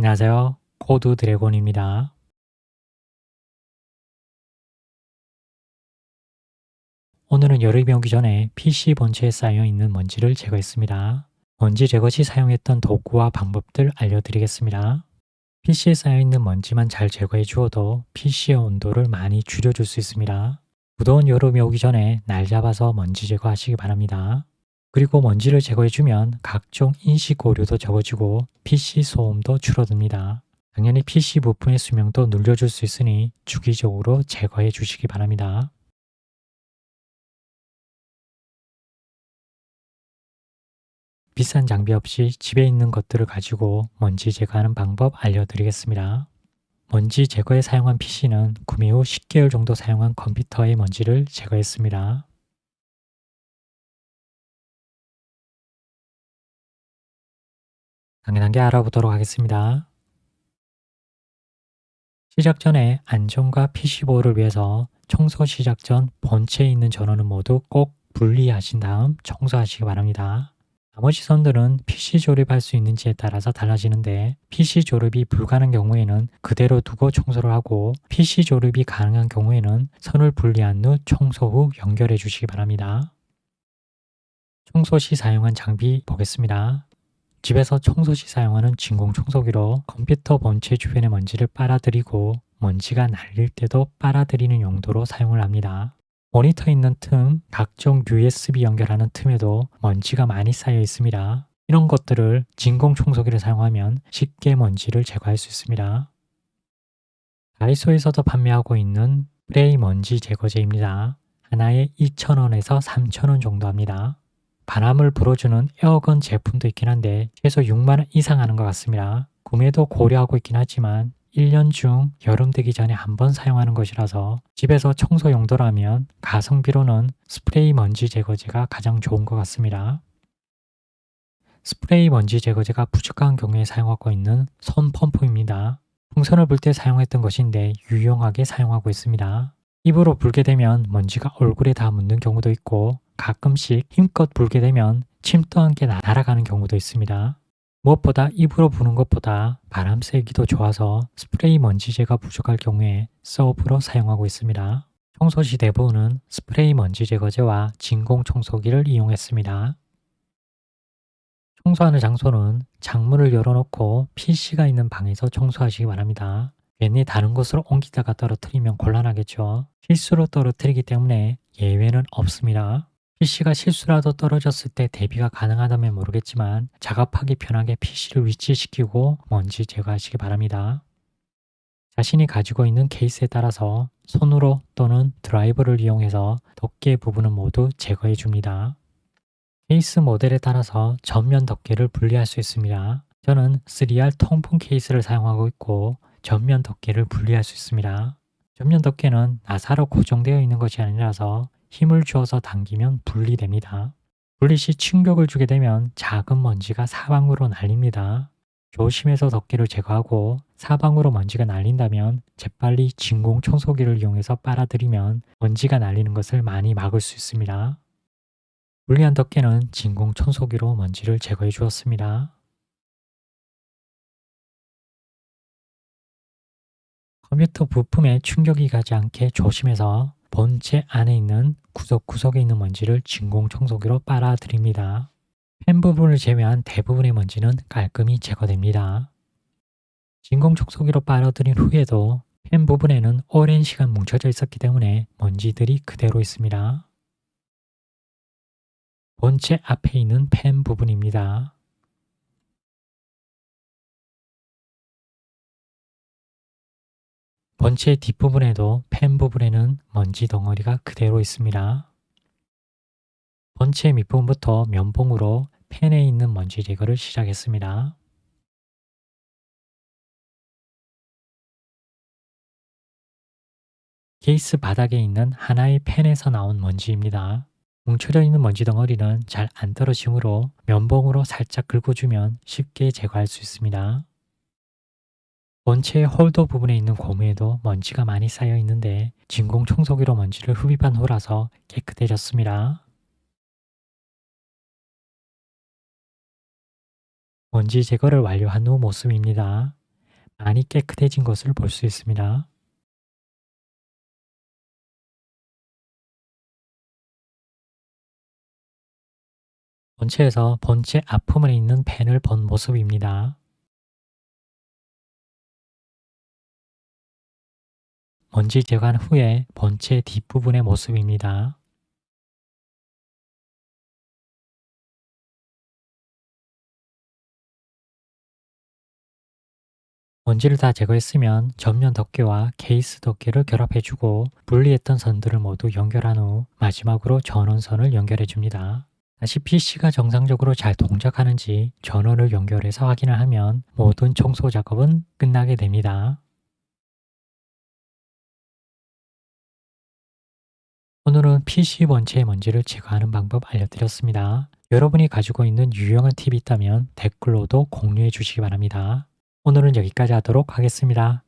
안녕하세요. 코드 드래곤입니다. 오늘은 여름이 오기 전에 PC 본체에 쌓여 있는 먼지를 제거했습니다. 먼지 제거 시 사용했던 도구와 방법들 알려드리겠습니다. PC에 쌓여 있는 먼지만 잘 제거해 주어도 PC의 온도를 많이 줄여줄 수 있습니다. 무더운 여름이 오기 전에 날 잡아서 먼지 제거하시기 바랍니다. 그리고 먼지를 제거해주면 각종 인식 오류도 적어지고 PC 소음도 줄어듭니다. 당연히 PC 부품의 수명도 늘려줄 수 있으니 주기적으로 제거해 주시기 바랍니다. 비싼 장비 없이 집에 있는 것들을 가지고 먼지 제거하는 방법 알려드리겠습니다. 먼지 제거에 사용한 PC는 구매 후 10개월 정도 사용한 컴퓨터의 먼지를 제거했습니다. 단계 단계 알아보도록 하겠습니다. 시작 전에 안전과 PC 보호를 위해서 청소 시작 전 본체에 있는 전원은 모두 꼭 분리하신 다음 청소하시기 바랍니다. 나머지 선들은 PC 조립할 수 있는지에 따라서 달라지는데 PC 조립이 불가능한 경우에는 그대로 두고 청소를 하고 PC 조립이 가능한 경우에는 선을 분리한 후 청소 후 연결해 주시기 바랍니다. 청소 시 사용한 장비 보겠습니다. 집에서 청소 시 사용하는 진공 청소기로 컴퓨터 본체 주변의 먼지를 빨아들이고 먼지가 날릴 때도 빨아들이는 용도로 사용을 합니다. 모니터 있는 틈, 각종 USB 연결하는 틈에도 먼지가 많이 쌓여 있습니다. 이런 것들을 진공 청소기를 사용하면 쉽게 먼지를 제거할 수 있습니다. 다이소에서도 판매하고 있는 프레이 먼지 제거제입니다. 하나에 2,000원에서 3,000원 정도 합니다. 바람을 불어주는 에어건 제품도 있긴 한데 최소 6만원 이상 하는 것 같습니다. 구매도 고려하고 있긴 하지만 1년 중 여름 되기 전에 한 번 사용하는 것이라서 집에서 청소 용도라면 가성비로는 스프레이 먼지 제거제가 가장 좋은 것 같습니다. 스프레이 먼지 제거제가 부족한 경우에 사용하고 있는 손 펌프입니다. 풍선을 불 때 사용했던 것인데 유용하게 사용하고 있습니다. 입으로 불게 되면 먼지가 얼굴에 다 묻는 경우도 있고 가끔씩 힘껏 불게 되면 침도 함께 날아가는 경우도 있습니다. 무엇보다 입으로 부는 것보다 바람 쐬기도 좋아서 스프레이 먼지제가 부족할 경우에 서브로 사용하고 있습니다. 청소 시 대부분은 스프레이 먼지 제거제와 진공 청소기를 이용했습니다. 청소하는 장소는 창문을 열어놓고 PC가 있는 방에서 청소하시기 바랍니다. 괜히 다른 곳으로 옮기다가 떨어뜨리면 곤란하겠죠. 실수로 떨어뜨리기 때문에 예외는 없습니다. PC가 실수라도 떨어졌을 때 대비가 가능하다면 모르겠지만 작업하기 편하게 PC를 위치시키고 먼지 제거하시기 바랍니다. 자신이 가지고 있는 케이스에 따라서 손으로 또는 드라이버를 이용해서 덮개 부분은 모두 제거해 줍니다. 케이스 모델에 따라서 전면 덮개를 분리할 수 있습니다. 저는 3R 통풍 케이스를 사용하고 있고 전면 덮개를 분리할 수 있습니다. 전면 덮개는 나사로 고정되어 있는 것이 아니라서 힘을 주어서 당기면 분리됩니다. 분리 시 충격을 주게 되면 작은 먼지가 사방으로 날립니다. 조심해서 덮개를 제거하고 사방으로 먼지가 날린다면 재빨리 진공 청소기를 이용해서 빨아들이면 먼지가 날리는 것을 많이 막을 수 있습니다. 분리한 덮개는 진공 청소기로 먼지를 제거해 주었습니다. 컴퓨터 부품에 충격이 가지 않게 조심해서 본체 안에 있는 구석구석에 있는 먼지를 진공 청소기로 빨아들입니다. 펜 부분을 제외한 대부분의 먼지는 깔끔히 제거됩니다. 진공 청소기로 빨아들인 후에도 펜 부분에는 오랜 시간 뭉쳐져 있었기 때문에 먼지들이 그대로 있습니다. 본체 앞에 있는 펜 부분입니다. 본체 뒷부분에도 펜 부분에는 먼지 덩어리가 그대로 있습니다. 본체 밑부분부터 면봉으로 펜에 있는 먼지 제거를 시작했습니다. 케이스 바닥에 있는 하나의 펜에서 나온 먼지입니다. 뭉쳐져 있는 먼지 덩어리는 잘 안 떨어지므로 면봉으로 살짝 긁어주면 쉽게 제거할 수 있습니다. 본체의 홀더 부분에 있는 고무에도 먼지가 많이 쌓여 있는데 진공 청소기로 먼지를 흡입한 후라서 깨끗해졌습니다. 먼지 제거를 완료한 후 모습입니다. 많이 깨끗해진 것을 볼 수 있습니다. 본체에서 본체 앞부분에 있는 펜을 본 모습입니다. 먼지 제거한 후에 본체 뒷부분의 모습입니다. 먼지를 다 제거했으면 전면 덮개와 케이스 덮개를 결합해주고 분리했던 선들을 모두 연결한 후 마지막으로 전원선을 연결해줍니다. 다시 PC가 정상적으로 잘 동작하는지 전원을 연결해서 확인을 하면 모든 청소 작업은 끝나게 됩니다. 오늘은 PC 본체의 먼지를 제거하는 방법 알려드렸습니다. 여러분이 가지고 있는 유용한 팁이 있다면 댓글로도 공유해 주시기 바랍니다. 오늘은 여기까지 하도록 하겠습니다.